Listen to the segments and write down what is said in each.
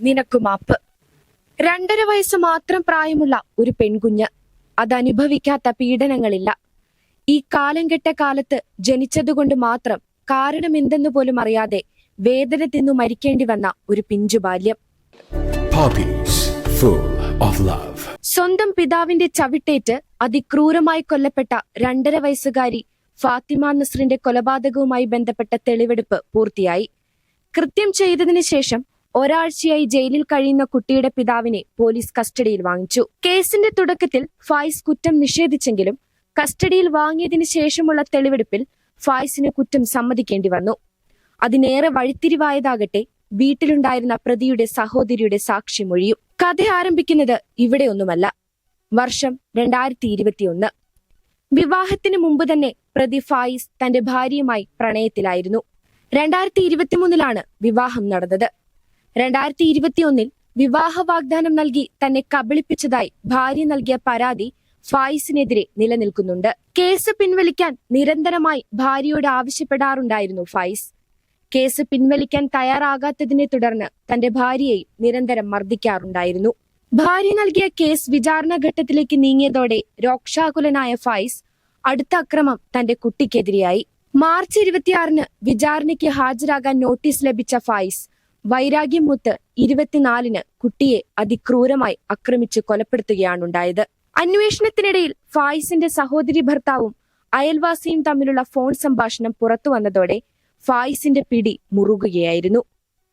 നിനക്കു മാപ്പ്. രണ്ടര വയസ്സ് മാത്രം പ്രായമുള്ള ഒരു പെൺകുഞ്ഞ് അതനുഭവിക്കാത്ത പീഡനങ്ങളില്ല. ഈ കാലം കെട്ട കാലത്ത് ജനിച്ചതുകൊണ്ട് മാത്രം കാരണമെന്തെന്ന് പോലും അറിയാതെ വേദന തിന്നു മരിക്കേണ്ടി വന്ന ഒരു പിഞ്ചു ബാല്യം. സ്വന്തം പിതാവിന്റെ ചവിട്ടേറ്റ് അതിക്രൂരമായി കൊല്ലപ്പെട്ട രണ്ടര വയസ്സുകാരി ഫാത്തിമ നസ്രിന്റെ കൊലപാതകവുമായി ബന്ധപ്പെട്ട തെളിവെടുപ്പ് പൂർത്തിയായി. കൃത്യം ചെയ്തതിനു ശേഷം ഒരാഴ്ചയായി ജയിലിൽ കഴിയുന്ന കുട്ടിയുടെ പിതാവിനെ പോലീസ് കസ്റ്റഡിയിൽ വാങ്ങിച്ചു. കേസിന്റെ തുടക്കത്തിൽ ഫായിസ് കുറ്റം നിഷേധിച്ചെങ്കിലും കസ്റ്റഡിയിൽ വാങ്ങിയതിനു ശേഷമുള്ള തെളിവെടുപ്പിൽ ഫായിസിന് കുറ്റം സമ്മതിക്കേണ്ടി വന്നു. അതിനേറെ വഴിത്തിരിവായതാകട്ടെ വീട്ടിലുണ്ടായിരുന്ന പ്രതിയുടെ സഹോദരിയുടെ സാക്ഷിമൊഴിയും കഥ ആരംഭിക്കുന്നത് ഇവിടെയൊന്നുമല്ല. വർഷം രണ്ടായിരത്തി ഇരുപത്തിയൊന്ന് വിവാഹത്തിന് മുമ്പ് തന്നെ പ്രതി ഫായിസ് തന്റെ ഭാര്യയുമായി പ്രണയത്തിലായിരുന്നു. രണ്ടായിരത്തി ഇരുപത്തിമൂന്നിലാണ് വിവാഹം നടന്നത്. രണ്ടായിരത്തി ഇരുപത്തിയൊന്നിൽ വിവാഹ വാഗ്ദാനം നൽകി തന്നെ കബളിപ്പിച്ചതായി ഭാര്യ നൽകിയ പരാതി ഫായിസിനെതിരെ നിലനിൽക്കുന്നുണ്ട്. കേസ് പിൻവലിക്കാൻ നിരന്തരമായി ഭാര്യയോട് ആവശ്യപ്പെടാറുണ്ടായിരുന്നു ഫായിസ്. കേസ് പിൻവലിക്കാൻ തയ്യാറാകാത്തതിനെ തുടർന്ന് തന്റെ ഭാര്യയെ നിരന്തരം മർദ്ദിക്കാറുണ്ടായിരുന്നു. ഭാര്യ നൽകിയ കേസ് വിചാരണ ഘട്ടത്തിലേക്ക് നീങ്ങിയതോടെ രോക്ഷാകുലനായ ഫായിസ് അടുത്ത അക്രമം തന്റെ കുട്ടിക്കെതിരെയായി. മാർച്ച് ഇരുപത്തിയാറിന് വിചാരണയ്ക്ക് ഹാജരാകാൻ നോട്ടീസ് ലഭിച്ച ഫായിസ് വൈരാഗ്യം മുത്ത് ഇരുപത്തിനാലിന് കുട്ടിയെ അതിക്രൂരമായി ആക്രമിച്ച് കൊലപ്പെടുത്തുകയാണുണ്ടായത്. അന്വേഷണത്തിനിടയിൽ ഫായിസിന്റെ സഹോദരി ഭർത്താവും അയൽവാസിയും തമ്മിലുള്ള ഫോൺ സംഭാഷണം പുറത്തു വന്നതോടെ ഫായിസിന്റെ പിടി മുറുകുകയായിരുന്നു.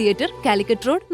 theatre Calicut road